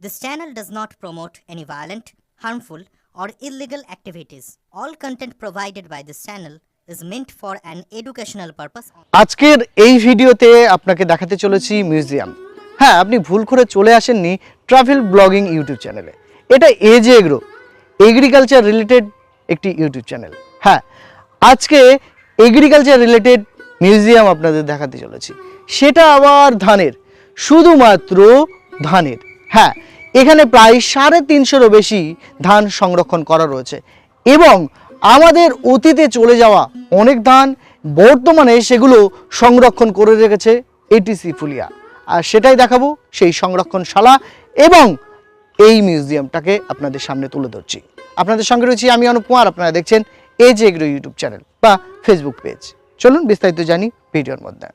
This channel does not promote any violent, harmful, or illegal activities. All content provided by this channel is meant for an educational purpose. আজকের এই ভিডিওতে আপনাকে দেখাতে চলেছি museum. হ্যাঁ আপনি ভুল করে চলে আসেননি ট্রাভেল ব্লগিং ইউটিউব চ্যানেলে। এটা এজ এগ্রো এগ্রিকালচার রিলেটেড একটি ইউটিউব চ্যানেল। হ্যাঁ আজকে এগ্রিকালচার রিলেটেড মিউজিয়াম আপনাদের দেখাতে চলেছি। সেটা আবার ধানের শুধুমাত্র ধানের। হ্যাঁ এখানে প্রায় সাড়ে তিনশোরও বেশি ধান সংরক্ষণ করা রয়েছে। এবং আমাদের অতীতে চলে যাওয়া অনেক ধান বর্তমানে সেগুলো সংরক্ষণ করে রেখেছে এটিসি ফুলিয়া। আর সেটাই দেখাবো সেই সংরক্ষণশালা এবং এই মিউজিয়ামটাকে আপনাদের সামনে তুলে ধরছি। আপনাদের সঙ্গে রয়েছি আমি অনুপ কুমার, আপনারা দেখছেন এজ এগ্রো ইউটিউব চ্যানেল বা ফেসবুক পেজ চলুন বিস্তারিত জানি ভিডিওর মধ্যে।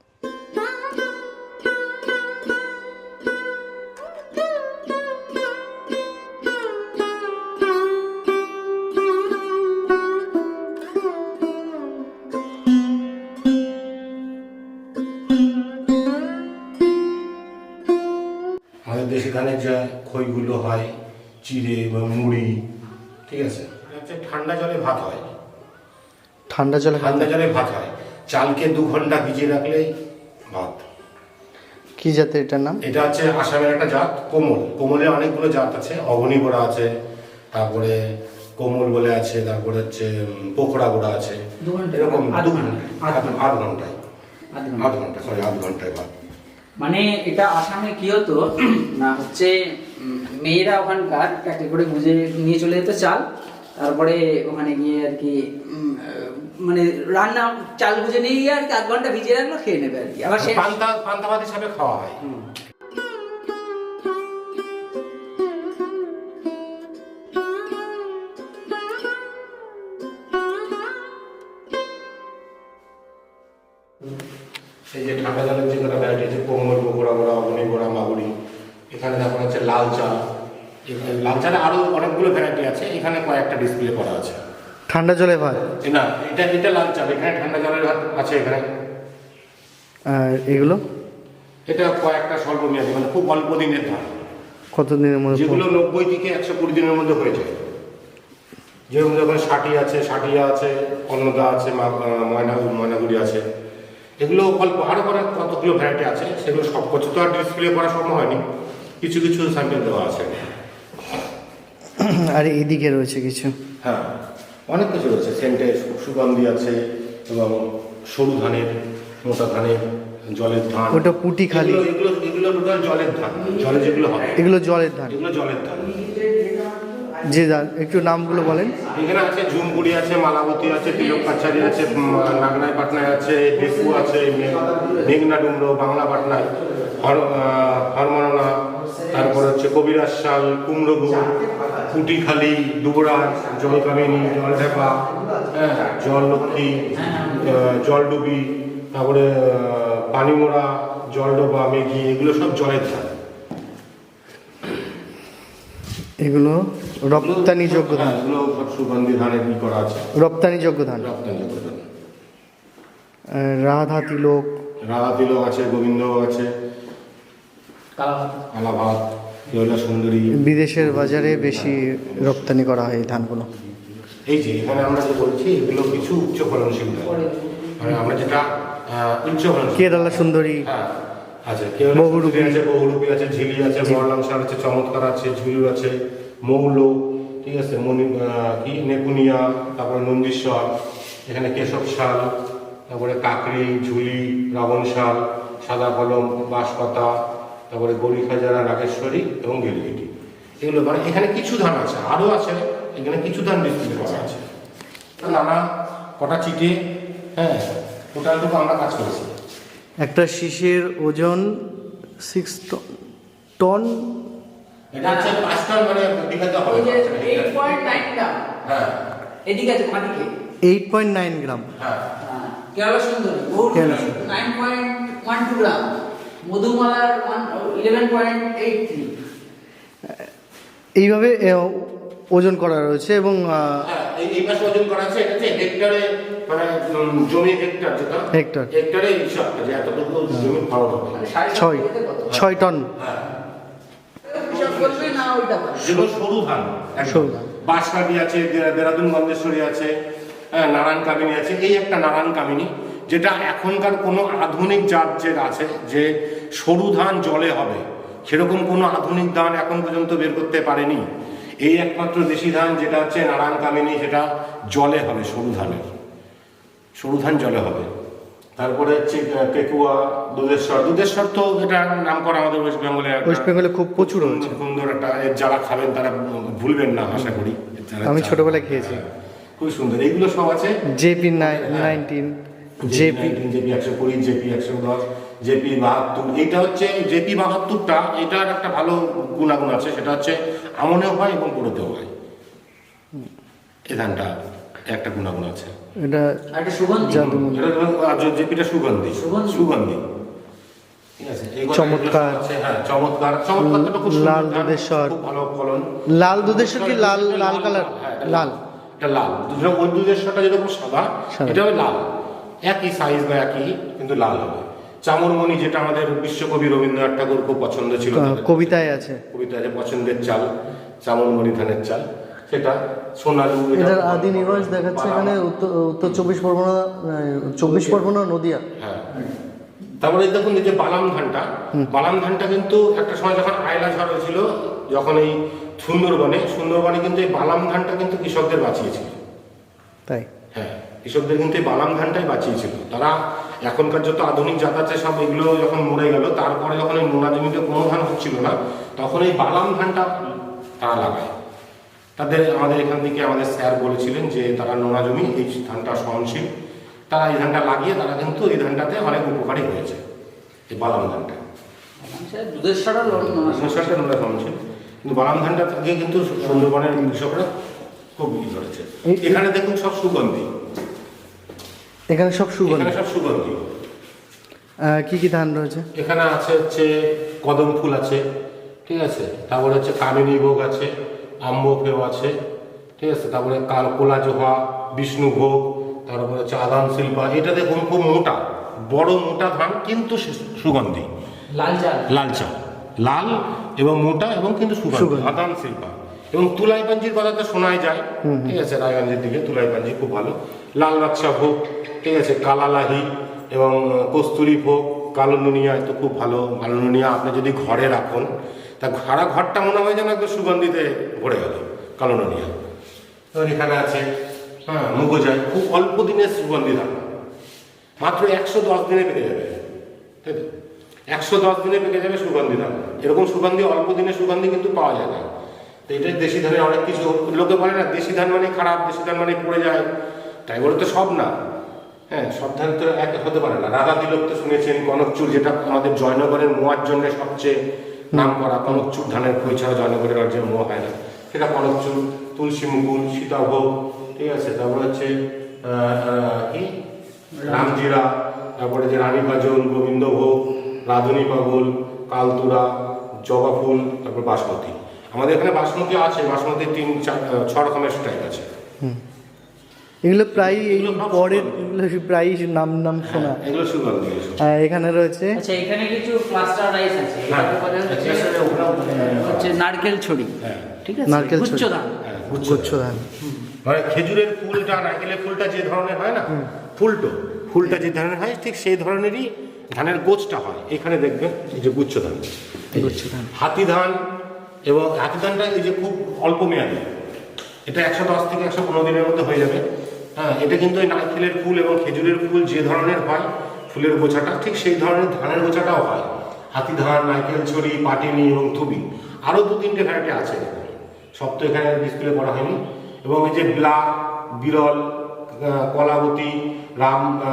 চিড়ে বা মুড়ি ঠিক আছে? হচ্ছে ঠান্ডা জলে ভাত হয়। ঠান্ডা জলে ঠান্ডা জলে ভাত হয়। চালকে দু ঘণ্টা ভিজিয়ে রাখলেই ভাত। কি জাতের এটার নাম? এটা হচ্ছে আসামের একটা জাত কোমল। কোমলের অনেকগুলো জাত আছে। অবনী গোড়া আছে তারপরে কোমল বলে আছে তারপরে হচ্ছে পোকড়া গোড়া আছে। দু ঘণ্টা, এরকম আধ দু ঘণ্টা, আধ ঘন্টায়। আধ ঘণ্টা। আধ সরি আধ ঘন্টায় ভাত। মানে এটা আসামে কি হতো না হচ্ছে মেয়েরা ওখানকার একটা করে বুঝে নিয়ে চলে যেত চাল। তারপরে ওখানে গিয়ে আর কি মানে রান্না চাল বুঝে নিয়ে গিয়ে আর কি আধ ঘণ্টা ভিজিয়ে রাখল খেয়ে নেবে আর কি। আবার সে পান্তা পান্তা ভাত হিসাবে খাওয়া হয়। এই যে ঠান্ডা জলের যে কটা ভ্যারাইটি আছে বগুড়া গোড়া অবনী গোড়া মাগুরি। এখানে তারপর হচ্ছে লাল চা লাল চালে আরও অনেকগুলো ভ্যারাইটি আছে এখানে কয়েকটা ডিসপ্লে করা আছে। ঠান্ডা জলে ভাত? না এটা এটা লাল চা এখানে ঠান্ডা জলের ভাত আছে এখানে। আর এগুলো? এটা কয়েকটা স্বল্পমেয়াদী মানে খুব অল্প দিনের ধান কতদিনের মধ্যে? যেগুলো নব্বই থেকে একশো কুড়ি দিনের মধ্যে হয়ে যায়। যেরকম যখন ষাটি আছে ষাটিয়া আছে অন্নদা আছে ময়না ময়নাগুড়ি আছে। এগুলো অল্প আরও করে কতগুলো ভ্যারাইটি আছে সেগুলো সব কিছু তো আর ডিসপ্লে করা সম্ভব হয়নি। কিছু কিছু স্যাম্পল দেওয়া আছে। আর এদিকে রয়েছে কিছু। হ্যাঁ অনেক কিছু রয়েছে। সেন্টের সুগন্ধি আছে এবং সরু ধানের মোটা ধানের জলের ধান। ওটা পুটি খালি। এগুলো এগুলো টোটাল জলের ধান। জলে যেগুলো হয়। এগুলো জলের ধান। এগুলো জলের ধান। যে ধান একটু নামগুলো বলেন। এখানে আছে ঝুমপুরি আছে মালাবতী আছে তিলক কাছারি আছে নাগনাই পাটনায় আছে বেকু আছে মেঘনা ডুমরো বাংলা পাটনায় হর আহ, হরমরনা তারপরে হচ্ছে কবিরাজ শাল কুমড়োগুড় কুটিখালি দুবরাজ জলকামিনী জলঢেপা হ্যাঁ জললক্ষ্মী আহ, জলডুবি তারপরে পানিমোড়া জলডোবা মেঘি এগুলো সব জলের ধান এগুলো রপ্তানিযোগ্য ধান। হ্যাঁ, এগুলো সব সুগন্ধি ধানের ই করা আছে? রপ্তানিযোগ্য ধান। রপ্তানিযোগ্য ধান। রাধা তিলক রাধা তিলক আছে গোবিন্দ আছে। কালাভাত। কেওলা সুন্দরী। বিদেশের বাজারে বেশি রপ্তানি করা হয় এই ধানগুলো। এই যে এখানে আমরা যে বলছি এগুলো কিছু উচ্চ ফলনশীল। মানে আমরা যেটা উচ্চ ফলনশীল। কেরালা সুন্দরী। হ্যাঁ আছে কেওলা বহুরূপী। আছে বহুরূপী আছে ঝিলি আছে মরলাংসার আছে চমৎকার আছে ঝুলুর আছে মৌল ঠিক আছে মনি কি নেপুনিয়া তারপরে নন্দীশ্বর এখানে কেশব শাল তারপরে কাকড়ি ঝুলি রাবণ শাল সাদা কলম বাঁশপাতা তারপরে গড়ি খাজারা রাগেশ্বরী এবং গেলগিটি। এগুলো মানে এখানে কিছু ধান আছে আরও আছে এখানে কিছু ধান ডিসপ্লে করা আছে। নানা কটা চিঠি হ্যাঁ টোটালটুকু আমরা কাজ করেছি। একটা শীষের ওজন সিক্স টন এটা হচ্ছে পাঁচ টন মানে বিঘাতে হবে। Eight point nine gram. হ্যাঁ। এদিকে আছে মাটিকে এইট পয়েন্ট নাইন গ্রাম। হ্যাঁ। Kerala Sundari. Nine point one two gram. মধুমালার eleven point eight three এইভাবে ওজন করা রয়েছে এবং হ্যাঁ, এই এই পাশে ওজন করা আছে এটা হেক্টরে মানে জমি হেক্টর যেটা হেক্টর। হেক্টরে হিসাবটা যে এতটুকু জমি ফলন হবে। ছয় ছয় টন। হ্যাঁ। যেগুলো সরু ধান একদম। সরু বাঁশকাঠি আছে দেরাদুন গন্ধেশ্বরী আছে হ্যাঁ, নারায়ণ কামিনী আছে। এই একটা নারায়ণ কামিনী যেটা এখনকার কোনো আধুনিক জাত যে আছে যে সরু ধান জলে হবে। সেরকম কোনো আধুনিক ধান এখন পর্যন্ত বের করতে পারেনি। এই একমাত্র দেশি ধান যেটা হচ্ছে নারায়ণ কামিনী সেটা জলে হবে সরু ধানের। সরু ধান জলে হবে। তারপরে হচ্ছে কেকুয়া দুধেশ্বর। দুধেশ্বর তো এটা নাম করা আমাদের ওয়েস্ট বেঙ্গলে ওয়েস্ট বেঙ্গলে খুব প্রচুর সুন্দর একটা যারা খাবেন তারা ভুলবেন না আশা করি। আমি ছোটবেলায় খেয়েছি। হ্যাঁ, খুব সুন্দর। এইগুলো সব আছে? JP nineteen. জেপি জেপি একশো কুড়ি জেপি একশো দশ জেপি বাহাত্তর। এইটা হচ্ছে জেপি বাহাত্তরটা এটার একটা ভালো গুণাগুণ আছে সেটা হচ্ছে আমনেও হয় এবং পুরোতেও হয়। এই ধানটা একটা গুণাগুণ আছে। এটা একটা সুগন্ধি। জেপিটা সুগন্ধি। সুগন্ধি। সুগন্ধি। ঠিক আছে এই চমৎকার। আছে, হ্যাঁ চমৎকার। চমৎকার তো খুব সুন্দর। লাল দুধেশ্বর। খুব ভালো ফলন। লাল দুধেশ্বর কি লাল লাল কালার? হ্যাঁ, লাল। এটা লাল। ওই দুধেশ্বরটা যেরকম সাদা সাদা। এটা হবে লাল। একই সাইজ বা একই কিন্তু লাল হবে। চামরমণি যেটা আমাদের বিশ্বকবি রবীন্দ্রনাথ ঠাকুর খুব পছন্দ ছিল আহ, তাদের। কবিতায় আছে। পছন্দের চাল চামরমণি ধানের চাল। সেটা সোনালু এটার আদি নিবাস দেখাচ্ছে এখানে উত্তর উত্তর চব্বিশ পরগনা চব্বিশ পরগনা নদিয়া। হ্যাঁ। তারপরে দেখুন এই যে বালাম ধানটা। বালাম ধানটা কিন্তু একটা সময় যখন আয়লা ঝড় হয়েছিল যখন এই সুন্দরবনে সুন্দরবনে কিন্তু এই বালাম ধানটা কিন্তু কৃষকদের বাঁচিয়েছিল। তাই? হ্যাঁ কৃষকদের কিন্তু এই বালাম ধানটাই বাঁচিয়েছিল। তারা এখনকার যত আধুনিক জাত আছে সব এগুলো যখন মরে গেল তারপরে যখন এই নোনা জমিতে কোনো ধান হচ্ছিল না তখন এই বালাম ধানটা তারা লাগায়। তাদের আমাদের এখান থেকে আমাদের স্যার বলেছিলেন যে তারা নোনা জমি এই ধানটা সহনশীল। তারা এই ধানটা লাগিয়ে তারা কিন্তু এই ধানটাতে অনেক উপকারী হয়েছে এই বালাম ধানটা। দুধের সারা নোনা সহনশীল। কিন্তু বালাম ধানটা থেকে কিন্তু সুন্দরবনের কৃষকরা খুব ই করেছে এখানে দেখুন সব সুগন্ধি। এখানে সব সুগন্ধি? এখানে সব সুগন্ধি। কি কি ধান রয়েছে? এখানে আছে হচ্ছে কদম ফুল আছে ঠিক আছে? তারপরে হচ্ছে কামিনী ভোগ আছে আম্বফেও আছে ঠিক আছে? তারপরে কাল কোলা জোহা বিষ্ণু ভোগ তারপরে হচ্ছে আদান শিল্পা। এটা দেখুন খুব মোটা বড় মোটা ধান কিন্তু সু- সুগন্ধি। লাল চাল। লাল চা লাল এবং মোটা এবং কিন্তু সুগন্ধি। শিল্পা। এবং তুলাই পাঞ্জির কথা তো শোনাই যায় ঠিক আছে রায়গঞ্জের দিকে তুলাই পাঞ্জি খুব ভালো। লাল বাক্সা ভোগ ঠিক আছে কালালাহি এবং কস্তুরি ভোগ কালো নুনিয়া তো খুব ভালো। কালো নুনিয়া আপনি যদি ঘরে রাখুন তা সারা ঘরটা মনে হয় যেন একদম সুগন্ধিতে ভরে গেল কালো নুনিয়া এবার এখানে আছে হ্যাঁ মুগোজাই। খুব অল্প দিনের সুগন্ধি ধান মাত্র একশো দশ দিনে পেকে যাবে। তাই তো? একশো দশ দিনে পেকে যাবে সুগন্ধি ধান এরকম সুগন্ধি, অল্প দিনে সুগন্ধি কিন্তু পাওয়া যায় না। তো এটা দেশি ধানের অনেক কিছু। লোকে বলে না, দেশি ধান মানে খারাপ, দেশি ধান মানে পড়ে যায়। তাই বলে তো সব না। হ্যাঁ সব ধান তো এক হতে পারে না। রাধা তিলক তো শুনেছেন, কনকচুর যেটা আমাদের জয়নগরের মোয়ার জন্য সবচেয়ে নাম করা কনকচুর ধানের ছাড়া জয়নগরের যে মোয়া হয় না। সেটা কনকচুর, তুলসী মুকুল সীতাভোগ, ঠিক আছে? তারপর হচ্ছে কি? রামজিরা, তারপরে যে রানী কাজল গোবিন্দভোগ রাধুনী পাগল কালতুরা জবা ফুল তারপর বাসমতি। আমাদের এখানে বাসমতি আছে বাসমতি তিন চার ছ রকমের টাইপ আছে। এগুলো প্রায় এই পরের এগুলো প্রায় নাম নাম শোনা। এগুলো সুগন্ধি। আহ, এখানে রয়েছে। আচ্ছা এখানে কিছু ক্লাস্টার রাইস আছে। হ্যাঁ, হচ্ছে- নারকেল ছড়ি হ্যাঁ, ঠিক আছে? নারকেল ছড়ি। গুচ্ছ ধান হ্যাঁ, গুচ্ছ। গুচ্ছ মানে খেজুরের ফুলটা নারকেলের ফুলটা যে ধরনের হয় না ফুলটো ফুলটা যে ধরনের হয় ঠিক সেই ধরনেরই ধানের গোছটা হয়। এখানে দেখবেন এই যে গুচ্ছ ধান। গুচ্ছ ধান। হাতি ধান এবং হাতি ধানটা এই যে খুব অল্প মেয়াদি। এটা একশো দশ থেকে একশো পনেরো দিনের মধ্যে হয়ে যাবে। হ্যাঁ এটা কিন্তু এই নারকেলের ফুল এবং খেজুরের ফুল যে ধরনের হয় ফুলের গোছাটা ঠিক সেই ধরনের ধানের গোছাটাও হয়। হাতি ধান নারকেল ছড়ি পাটিনি এবং থুবি। আরও দু তিনটে ভ্যারাইটি আছে। সব তো এখানে ডিসপ্লে করা হয়নি। এবং এই যে ব্লাক বিরল কলাবতী রাম আহ,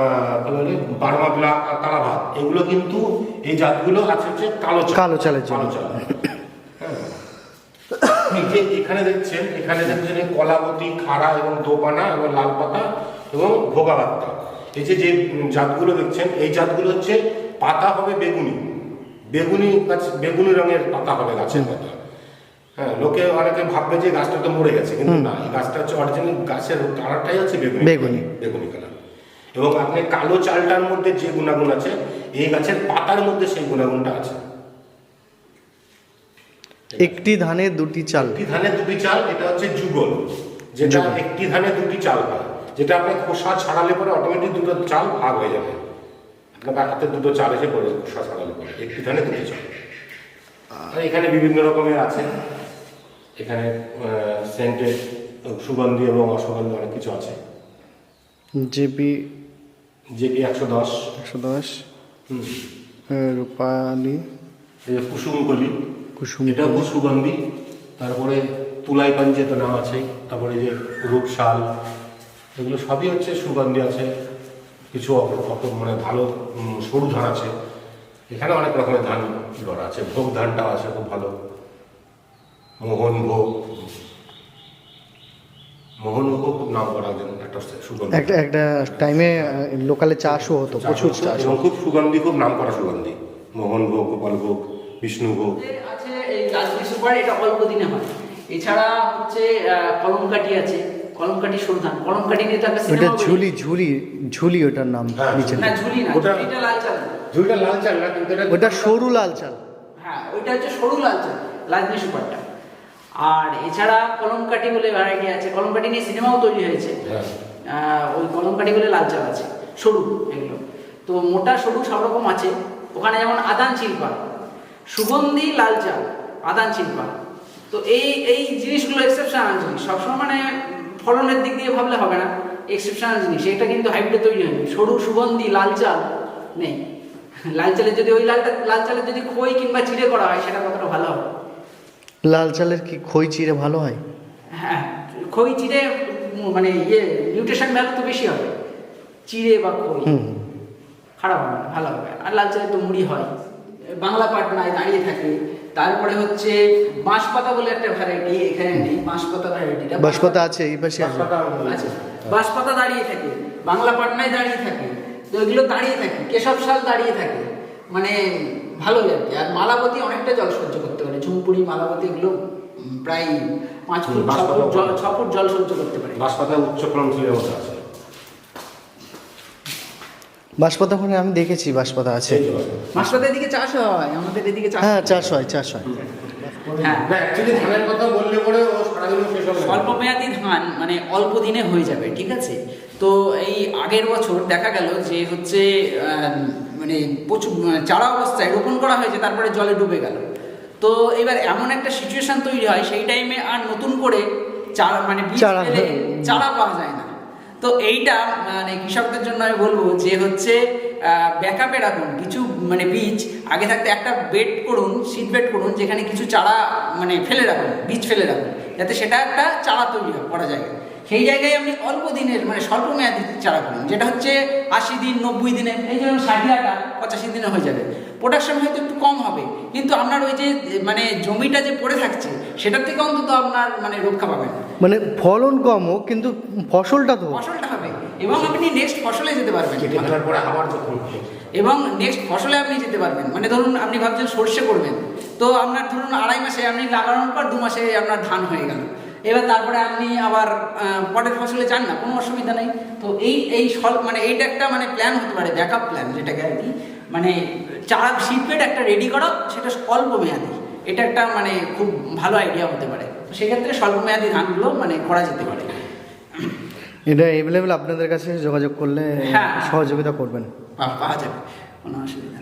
কি বলে বার্মা আর কালাভাত এগুলো কিন্তু এই জাতগুলো আছে হচ্ছে কালো কালো চালের জন্য। কালো চাল। এই যে এখানে দেখছেন এখানে দেখছেন কলাবতী খাড়া এবং দোপানা এবং লাল পাতা এবং ভোগাবাত্তা এই যে যে জাতগুলো দেখছেন এই জাতগুলো হচ্ছে পাতা হবে বেগুনি। বেগুনি গাছ বেগুনি রঙের পাতা হবে গাছের পাতা। হ্যাঁ লোকে অনেকে ভাববে যে গাছটা তো মরে গেছে কিন্তু না এই গাছটা হচ্ছে অরিজিনাল গাছের কালারটাই হচ্ছে বেগুনি। বেগুনি। বেগুনি কালার। এবং আপনি কালো চালটার মধ্যে যে গুণাগুণ আছে এই গাছের পাতার মধ্যে সেই গুণাগুণটা আছে। একটি ধানে দুটি চাল। একটি ধানে দুটি চাল এটা হচ্ছে যুগল। যেটা একটি ধানে দুটি চাল হয়। যেটা আপনি খোসা ছাড়ালে পরে অটোমেটিক দুটো চাল ভাগ হয়ে যাবে। আপনার হাতে দুটো চাল এসে পড়ে খোসা ছাড়ালে পরে। একটি ধানে দুটি চাল। আর এখানে বিভিন্ন রকমের আছে। এখানে সেন্টেড সুগন্ধি এবং অসুগন্ধি অনেক কিছু আছে। জেপি যেটি একশো দশ? একশো দশ। রূপালি। কুসুমকলি কুসুম খুব সুগন্ধি তারপরে তুলাই পাঞ্জে তো নাম আছে তারপরে যে রূপশাল এগুলো সবই হচ্ছে সুগন্ধি আছে কিছু মানে ভালো সরু ধান আছে এখানে অনেক রকমের ধান ধরা আছে ভোগ ধানটাও আছে খুব ভালো। মোহন ভোগ মোহন ভোগ খুব নাম করা একজন একটা সুগন্ধি। একটা একটা টাইমে লোকালে চাষও হতো প্রচুর চাষ এবং খুব সুগন্ধি খুব নাম করা সুগন্ধি। মোহন ভোগ গোপাল ভোগ বিষ্ণু আছে এই রাজনীতি সুপার এটা অল্প দিনে হয়। এছাড়া হচ্ছে আছে নিয়ে ওটা ঝুলি ঝুলি ঝুলি ওটার নাম হ্যাঁ, নিচে। না ঝুলি না ওটা- লাল চাল। লাল চাল না কিন্তু ওটা সরু লাল চাল। হ্যাঁ ওইটা হচ্ছে সরু লাল চাল লাজমি সুপারটা আর এছাড়া কলমকাঠি বলে ভ্যারাইটি আছে। কলমকাঠি নিয়ে সিনেমাও তৈরি হয়েছে। হ্যাঁ। ওই কলমকাঠি বলে লাল চাল আছে। সরু এগুলো। তো মোটা সরু সব রকম আছে। ওখানে যেমন আদান চিল্পা সুগন্ধি লাল চাল আদান চিল্পা তো এই এই জিনিসগুলো এক্সেপশনাল জিনিস। সবসময় মানে ফলনের দিক দিয়ে ভাবলে হবে না। এক্সেপশনাল জিনিস। এটা কিন্তু হাইব্রিড তৈরি হয়নি সরু সুগন্ধি লাল চাল নেই। লাল চালের যদি ওই লালটা লাল চালের যদি খই কিংবা চিড়ে করা হয় সেটা কতটা ভালো হবে? লাল চালের কি খই চিড়ে ভালো হয়? হ্যাঁ খই চিড়ে মানে ইয়ে নিউট্রিশন ভ্যালু তো বেশি হবে। চিড়ে বা খই। খারাপ হবে না ভালো হবে। আর লাল চালে তো মুড়ি হয়। বাংলা পাটনায় দাঁড়িয়ে থাকে। তারপরে হচ্ছে বাঁশপাতা বলে একটা ভ্যারাইটি এখানে নেই। বাঁশপাতা ভ্যারাইটিটা বাঁশপাতা আছে এই পাশে আছে। বাঁশপাতা দাঁড়িয়ে থাকে। বাংলা পাটনায় দাঁড়িয়ে থাকে। তো এগুলো দাঁড়িয়ে থাকে। কেশব শাল দাঁড়িয়ে থাকে। মানে ভালোই আর কি আর মালাবতী অনেকটা জল সহ্য করতে পারে। ঝুমপুরি মালাবতী এগুলো প্রায় পাঁচ ফুট ছ ফুট জল ছ ফুট জল সহ্য করতে পারে। বাঁশপাতা উচ্চ ফলনশীলের মধ্যে আছে। বাঁশপাতা ওখানে আমি দেখেছি বাঁশপাতা আছে। বাঁশপাতা। এদিকে চাষ হয়? আমাদের এদিকে চাষ হ্যাঁ চাষ হয় চাষ হয়। হ্যাঁ। অ্যাকচুয়ালি ধানের কথা বললে পরে অল্প মেয়াদি ধান মানে অল্প দিনে হয়ে যাবে ঠিক আছে? তো এই আগের বছর দেখা গেল যে হচ্ছে আহ, মানে প্রচুর মানে চারা অবস্থায় রোপণ করা হয়েছে তারপরে জলে ডুবে গেল। তো এবার এমন একটা সিচুয়েশন তৈরি হয় সেই টাইমে আর নতুন করে চারা মানে হ্যাঁ। চারা পাওয়া যায় না। তো এইটা মানে কৃষকদের জন্য আমি বলব যে হচ্ছে ব্যাকআপে রাখুন। কিছু মানে বীজ, আগে থাকতে একটা বেড করুন সিট বেড করুন, যেখানে কিছু চারা মানে ফেলে রাখুন, বীজ ফেলে রাখুন, যাতে সেটা একটা চারা তৈরি হয়, করা যায়। সেই জায়গায় আপনি অল্প দিনের মানে স্বল্প মেয়াদি চারা করুন যেটা হচ্ছে আশি দিন নব্বই দিনে এই যেমন ষাট আটা পঁচাশি দিনে হয়ে যাবে। প্রোডাকশন হয়তো একটু কম হবে কিন্তু আপনার ওই যে মানে জমিটা যে পড়ে থাকছে সেটার থেকে অন্তত আপনার মানে রক্ষা পাবেন। মানে ফলন কম হোক কিন্তু ফসলটা তো ফসলটা হবে এবং আপনি নেক্সট ফসলে যেতে পারবেন। এবং নেক্সট ফসলে আপনি যেতে পারবেন। মানে ধরুন আপনি ভাবছেন সর্ষে করবেন তো আপনার ধরুন আড়াই মাসে আপনি লাগানোর পর দু মাসে আপনার ধান হয়ে গেল। এবার তারপরে আপনি আবার পরের ফসলে যান না কোনো অসুবিধা নেই। তো এই এই সল মানে এইটা একটা মানে প্ল্যান হতে পারে ব্যাকআপ প্ল্যান যেটাকে আর কি। মানে চারা সিটবেড একটা রেডি করা সেটা অল্প মেয়াদি। এটা একটা মানে খুব ভালো আইডিয়া হতে পারে। তো সেক্ষেত্রে স্বল্প মেয়াদি ধানগুলো মানে করা যেতে পারে। এটা অ্যাভেলেবেল আপনাদের কাছে যোগাযোগ করলে হ্যাঁ। সহযোগিতা করবেন। পাওয়া যাবে কোনো অসুবিধা নেই।